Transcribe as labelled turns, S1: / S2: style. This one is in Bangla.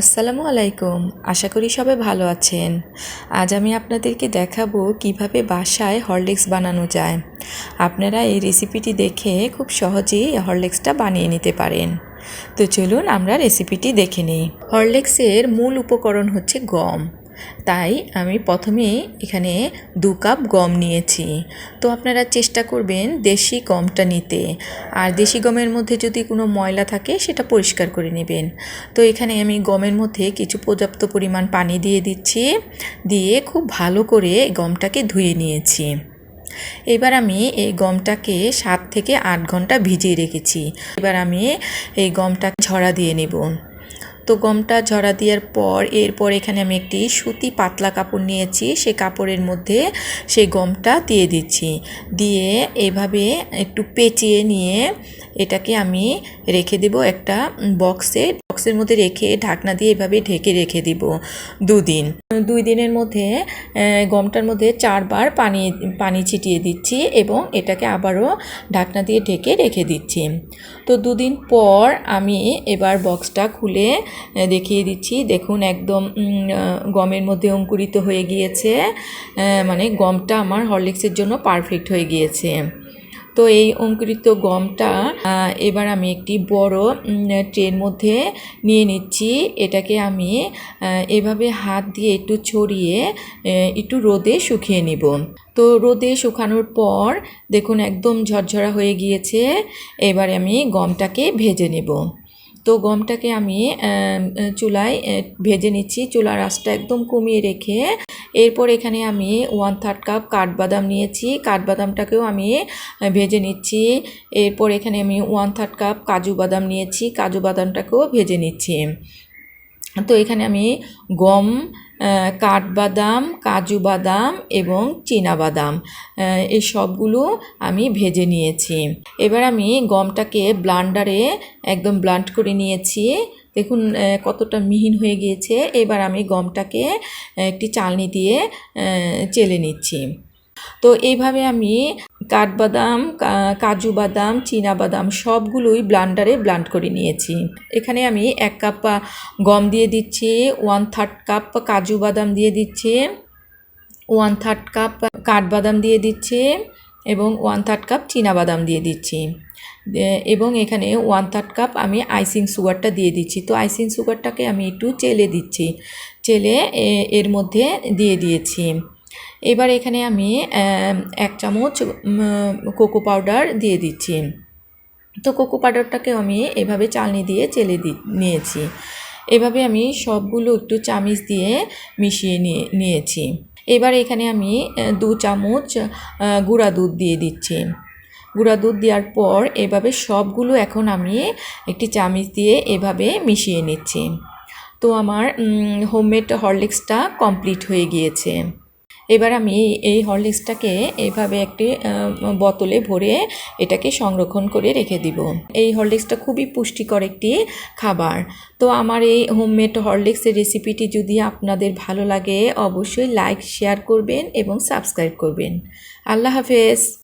S1: আসসালামু আলাইকুম। আশা করি সবাই ভালো আছেন। আজ আমি আপনাদেরকে দেখাবো কীভাবে বাসায় হরলিক্স বানানো যায়। আপনারা এই রেসিপিটি দেখে খুব সহজেই হরলিক্সটা বানিয়ে নিতে পারেন। তো চলুন আমরা রেসিপিটি দেখে নিই। হরলিক্সের মূল উপকরণ হচ্ছে গম। তাই আমি প্রথমে এখানে দু কাপ গম নিয়েছি। তো আপনারা চেষ্টা করবেন দেশি গমটা নিতে। আর দেশি গমের মধ্যে যদি কোনো ময়লা থাকে, সেটা পরিষ্কার করে নেবেন। তো এখানে আমি গমের মধ্যে কিছু পর্যাপ্ত পরিমাণ পানি দিয়ে দিচ্ছি। দিয়ে খুব ভালো করে গমটাকে ধুয়ে নিয়েছি। এবার আমি এই গমটাকে সাত থেকে আট ঘণ্টা ভিজিয়ে রেখেছি। এবার আমি এই গমটা ঝরা দিয়ে নেব। তো গমটা ঝরা দেওয়ার পর এরপর এখানে আমি একটি সুতি পাতলা কাপড় নিয়েছি। সে কাপড়ের মধ্যে সেই গমটা দিয়ে দিচ্ছি। দিয়ে এভাবে একটু পেঁচিয়ে নিয়ে এটাকে আমি রেখে দেব একটা বক্সে বক্সের মধ্যে রেখে ঢাকনা দিয়ে এভাবে ঢেকে রেখে দিব দুদিন। দুই দিনের মধ্যে গমটার মধ্যে চারবার পানি পানি ছিটিয়ে দিচ্ছি এবং এটাকে আবারও ঢাকনা দিয়ে ঢেকে রেখে দিচ্ছি। তো দুদিন পর আমি এবার বক্সটা খুলে দেখিয়ে দিচ্ছি। দেখুন একদম গমের মধ্যে অঙ্কুরিত হয়ে গিয়েছে। মানে গমটা আমার হরলিক্সের জন্য পারফেক্ট হয়ে গিয়েছে। তো এই অঙ্কুরিত গমটা এবার আমি একটি বড় ট্রের মধ্যে নিয়ে নিচ্ছি। এটাকে আমি এভাবে হাত দিয়ে একটু ছড়িয়ে একটু রোদে শুকিয়ে নিব। তো রোদে শুকানোর পর দেখুন একদম ঝরঝরা হয়ে গিয়েছে। এবার আমি গমটাকে ভেজে নেব। তো গমটাকে আমি চুলায় ভেজে নিচ্ছি। চুলার আঁচটা একদম কমিয়ে রেখে এরপর এখানে আমি ওয়ান থার্ড কাপ কাঠবাদাম নিয়েছি। কাঠবাদামটাকেও আমি ভেজে নিচ্ছি। এরপর এখানে আমি ওয়ান থার্ড কাপ কাজু বাদাম নিয়েছি। কাজু বাদামটাকেও ভেজে নিচ্ছি। তো এখানে আমি গম কাঠবাদাম, কাজু বাদাম এবং বাদাম এই সবগুলো আমি ভেজে নিয়েছি। এবার আমি গমটাকে ব্লান্ডারে একদম ব্লান্ড করে নিয়েছি। দেখুন কতটা মিহিন হয়ে গিয়েছে। এবার আমি গমটাকে একটি চালনি দিয়ে চেলে নিচ্ছি। তো এইভাবে আমি কাঠবাদাম কাজু বাদাম বাদাম সবগুলোই ব্লান্ডারে ব্লান্ড করে নিয়েছি। এখানে আমি এক কাপ গম দিয়ে দিচ্ছি ওয়ান থার্ড কাপ কাজু বাদাম দিয়ে দিচ্ছি ওয়ান থার্ড কাপ কাঠবাদাম দিয়ে দিচ্ছি এবং ওয়ান থার্ড কাপ বাদাম দিয়ে দিচ্ছি। এবং এখানে ওয়ান থার্ড কাপ আমি আইসিং সুগারটা দিয়ে দিচ্ছি। তো আইসিং সুগারটাকে আমি একটু চেলে দিচ্ছি। চেলে এর মধ্যে দিয়ে দিয়েছি। এবার এখানে আমি এক চামচ কোকো পাউডার দিয়ে দিচ্ছি। তো কোকো পাউডারটাকে আমি এভাবে চালনি দিয়ে চেলে দি, নিয়েছি। এভাবে আমি সবগুলো একটু চামিচ দিয়ে মিশিয়ে নিয়ে, নিয়েছি। এবার এখানে আমি দু চামচ গুঁড়া দুধ দিয়ে দিচ্ছি। গুঁড়া দুধ দেওয়ার পর এভাবে সবগুলো এখন আমি একটি চামিচ দিয়ে এভাবে মিশিয়ে নিচ্ছি। তো আমার হোমমেড হরলিক্সটা কমপ্লিট হয়ে গিয়েছে। এবার আমি এই হরলিক্সটাকে এইভাবে একটি বোতলে ভরে এটাকে সংরক্ষণ করে রেখে দিব। এই হরলিক্সটা খুবই পুষ্টিকর একটি খাবার। তো আমার এই হোমমেড হরলিক্সের রেসিপিটি যদি আপনাদের ভালো লাগে, অবশ্যই লাইক, শেয়ার করবেন এবং সাবস্ক্রাইব করবেন। আল্লাহ হাফেজ।